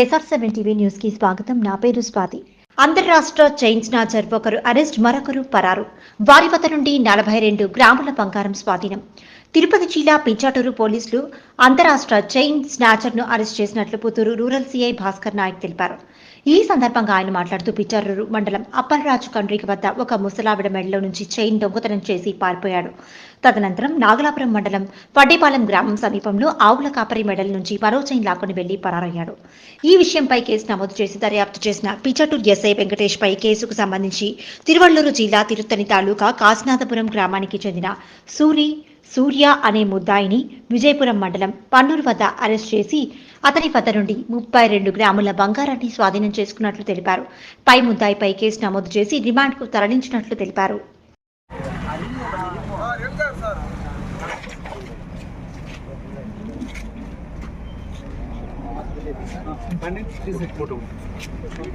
SR seven TV న్యూస్కి స్వాగతం. నా పేరు స్వాతి. అంతర్రాష్ట్ర చైన్ స్నాచర్ ఒకరు అరెస్ట్ మరొకరు పరారు. వారి వద్ద నుండి నలభై రెండు గ్రాముల బంగారం స్వాధీనం. తిరుపతి జిల్లా పిచ్చాటూరు పోలీసులు అంతరాష్ట్ర చైన్ స్నాచర్ను అరెస్ట్ చేసినట్లు పుత్తూరు రూరల్ సీఐ భాస్కర్ నాయక్ తెలిపారు. ఈ సందర్భంగా ఆయన మాట్లాడుతూ పిచ్చారూరు మండలం అప్పలరాజు కండ్రిక వద్ద ఒక ముసలావిడ మెడలో నుంచి చైన్ దొంగతనం చేసి పారిపోయాడు. తదనంతరం నాగలాపురం మండలం పడ్డేపాలెం గ్రామం సమీపంలో ఆవుల కాపరి మెడల నుంచి మరో చైన్ లాక్కొని వెళ్ళి పరారయ్యాడు. ఈ విషయంపై కేసు నమోదు చేసి దర్యాప్తు చేసిన పిచ్చటూరు ఎస్ఐ వెంకటేష్ పై కేసుకు సంబంధించి తిరువళ్ళూరు జిల్లా తిరుత్తని తాలూకా కాశీనాథపురం గ్రామానికి చెందిన సూరి సూర్య అనే ముద్దాయిని విజయపురం మండలం పన్నూరు వద్ద అరెస్ట్ చేసి అతని వద్ద నుండి ముప్పై రెండు గ్రాముల బంగారాన్ని స్వాధీనం చేసుకున్నట్లు తెలిపారు. పై ముద్దాయిపై కేసు నమోదు చేసి రిమాండ్కు తరలించినట్లు తెలిపారు.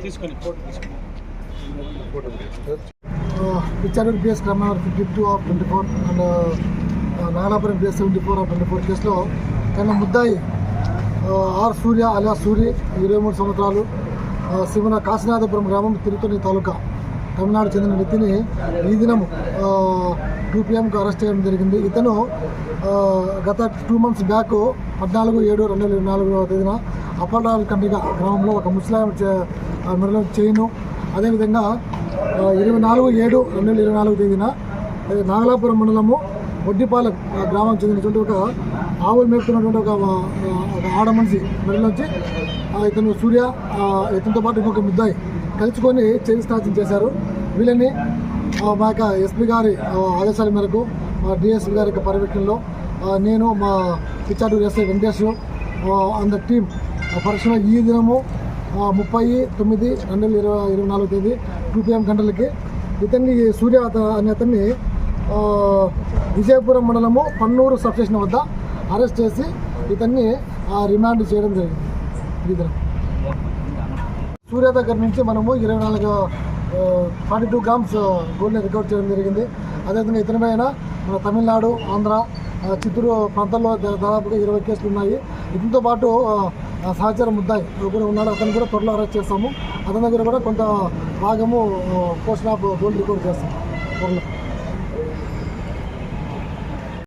తీసుకొని క్రమ fifty two of twenty four and Nanapuram base seventy four of twenty four కేసులో కన్నా ముద్దాయి ఆర్ సూర్య అలియా సూరి ఇరవై మూడు సంవత్సరాలు శివన కాశీనాథపురం గ్రామం తిరుపతి తాలూకా తమిళనాడు చెందిన వ్యక్తిని ఈ దినం టూ పిఎంకు అరెస్ట్ చేయడం జరిగింది. ఇతను గత టూ మంత్స్ బ్యాక్ పద్నాలుగు ఏడు రెండు వేల ఇరవై నాలుగవ తేదీన అప్పలరాజు కండిగ గ్రామంలో ఒక ముస్లాం చే- ఆ మెడలో చైను అదేవిధంగా ఇరవై నాలుగు ఏడు రెండు వేల ఇరవై నాలుగు తేదీన నాగలాపురం మండలము వడ్డిపాలెం ఆ గ్రామం చెందినటువంటి ఒక ఆవులు మేపుతున్నటువంటి ఒక ఒక ఆడ మనిషి మెడలోంచి ఇతను సూర్య ఇతనితో పాటు ఇంకొక ముద్దాయి కలుసుకొని చైన్ స్నాచింగ్ చేశారు. వీళ్ళని మా యొక్క ఎస్పీ గారి ఆదేశాల మేరకు మా డిఎస్పీ గారి యొక్క పర్యవేక్షణలో నేను మా పిచ్చాటూరు ఎస్ఐ వెంకటేష్ అంద టీం పరీక్షలో ఈ దినము ముప్పై తొమ్మిది రెండు వేల ఇరవై ఇరవై నాలుగు తేదీ టూ పిఎం గంటలకి. ఇతన్ని సూర్య అనే అతన్ని విజయపురం మండలము పన్నూరు సబ్స్టేషన్ వద్ద అరెస్ట్ చేసి ఇతన్ని రిమాండ్ చేయడం జరిగింది. ఈ సూర్య దగ్గర నుంచి మనము ఇరవై నాలుగు ఫార్టీ టూ గ్రామ్స్ గోల్డ్ని రికవర్ చేయడం జరిగింది. అదేవిధంగా ఇతని పైన మన తమిళనాడు ఆంధ్ర చిత్తూరు ప్రాంతాల్లో దాదాపుగా ఇరవై కేసులు ఉన్నాయి. ఇతనితో పాటు ఆ, సహచర ముద్దాయి కూడా ఉన్నాడు. అతను కూడా త్వరలో అరెస్ట్ చేస్తాము. అతని దగ్గర కూడా కొంత భాగము పోస్ట్ ఆఫ్ గోల్డ్ రికవర్ చేస్తాము. త్వరలో.